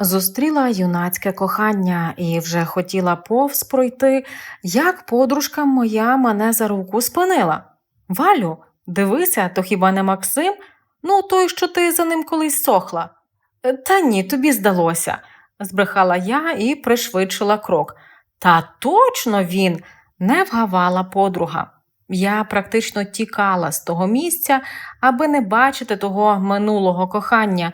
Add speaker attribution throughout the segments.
Speaker 1: Зустріла юнацьке кохання і вже хотіла повз пройти, як подружка моя мене за руку спинила. Валю, дивися, то хіба не Максим? Ну, той, що ти за ним колись сохла. «Е, Та ні, тобі здалося, збрехала я і пришвидшила крок. Та точно він, не вгавала подруга. Я практично тікала з того місця, аби не бачити того минулого кохання,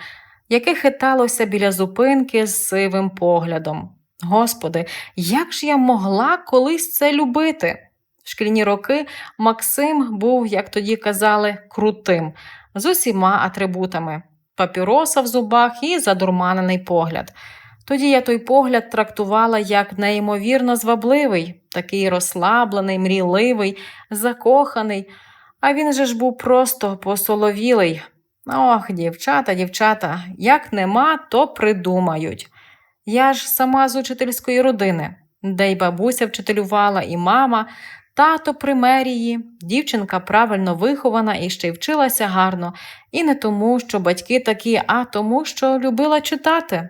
Speaker 1: яке хиталося біля зупинки з сивим поглядом. Господи, як ж я могла колись це любити? В шкільні роки Максим був, як тоді казали, крутим, з усіма атрибутами папіроса в зубах і задурманений погляд. Тоді я той погляд трактувала як неймовірно звабливий, такий розслаблений, мрійливий, закоханий, а він же ж був просто посоловілий. Ох, дівчата, дівчата, як нема, то придумають. Я ж сама з учительської родини, де й бабуся вчителювала, і мама, тато при мерії, дівчинка правильно вихована і ще й вчилася гарно, і не тому, що батьки такі, а тому, що любила читати.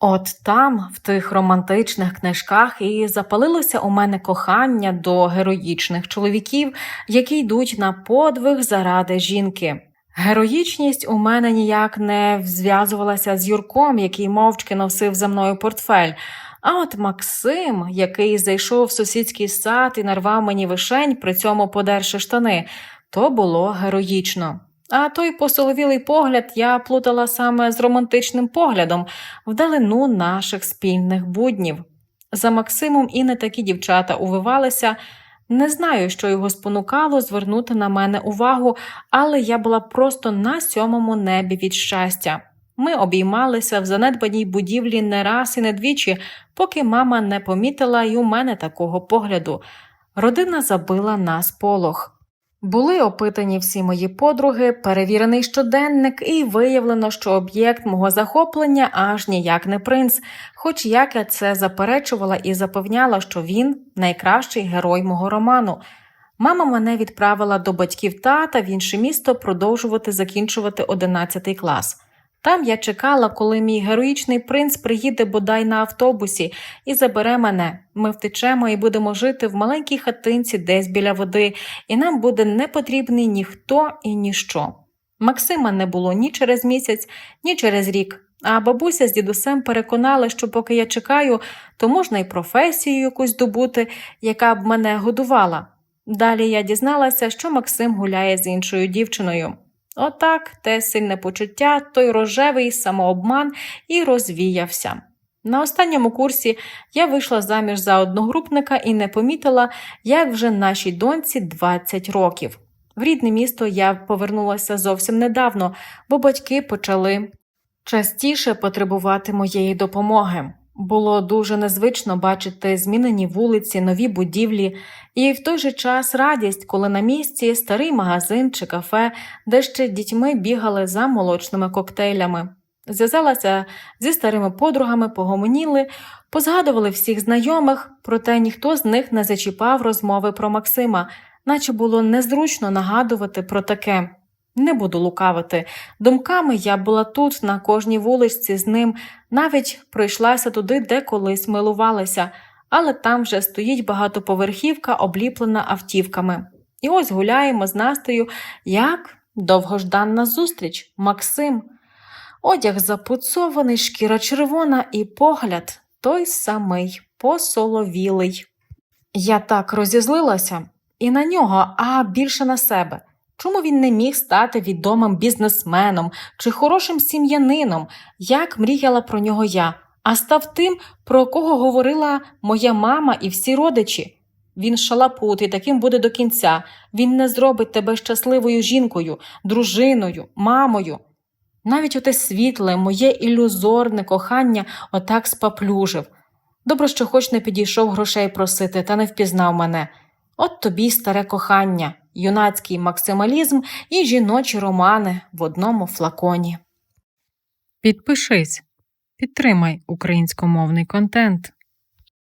Speaker 1: От там, в тих романтичних книжках, і запалилося у мене кохання до героїчних чоловіків, які йдуть на подвиг заради жінки. Героїчність у мене ніяк не зв'язувалася з Юрком, який мовчки носив за мною портфель. А от Максим, який зайшов в сусідський сад і нарвав мені вишень, при цьому подерши штани, то було героїчно. А той посоловілий погляд я плутала саме з романтичним поглядом вдалину наших спільних буднів. За Максимом і не такі дівчата увивалися. Не знаю, що його спонукало звернути на мене увагу, але я була просто на сьомому небі від щастя. Ми обіймалися в занедбаній будівлі не раз і не двічі, поки мама не помітила й у мене такого погляду. Родина забила нас полох. Були опитані всі мої подруги, перевірений щоденник, і виявлено, що об'єкт мого захоплення аж ніяк не принц, хоч як я це заперечувала і запевняла, що він найкращий герой мого роману. Мама мене відправила до батьків тата в інше місто продовжувати закінчувати 11 клас. Там я чекала, коли мій героїчний принц приїде бодай на автобусі і забере мене. Ми втечемо і будемо жити в маленькій хатинці десь біля води, і нам буде не потрібний ніхто і ніщо. Максима не було ні через місяць, ні через рік. А бабуся з дідусем переконали, що поки я чекаю, то можна й професію якусь добути, яка б мене годувала. Далі я дізналася, що Максим гуляє з іншою дівчиною. Отак те сильне почуття, той рожевий самообман і розвіявся. На останньому курсі я вийшла заміж за одногрупника і не помітила, як вже нашій доньці 20 років. В рідне місто я повернулася зовсім недавно, бо батьки почали частіше потребувати моєї допомоги. Було дуже незвично бачити змінені вулиці, нові будівлі, і в той же час радість, коли на місці старий магазин чи кафе, де ще дітьми бігали за молочними коктейлями. Зв'язалася зі старими подругами, погомоніли, позгадували всіх знайомих, проте ніхто з них не зачіпав розмови про Максима, наче було незручно нагадувати про таке. Не буду лукавити. Думками я була тут, на кожній вуличці з ним, навіть пройшлася туди, де колись милувалася, але там вже стоїть багатоповерхівка, обліплена автівками. І ось гуляємо з Настею, як довгожданна зустріч, Максим. Одяг запуцований, шкіра червона і погляд той самий, посоловілий. Я так розізлилася і на нього, а більше на себе. Чому він не міг стати відомим бізнесменом чи хорошим сім'янином, як мріяла про нього я, а став тим, про кого говорила моя мама і всі родичі? Він шалапут і таким буде до кінця. Він не зробить тебе щасливою жінкою, дружиною, мамою. Навіть оте світле, моє ілюзорне кохання отак спаплюжив. Добре, що хоч не підійшов грошей просити та не впізнав мене. От тобі старе кохання, юнацький максималізм і жіночі романи в одному флаконі.
Speaker 2: Підпишись, підтримай українськомовний контент.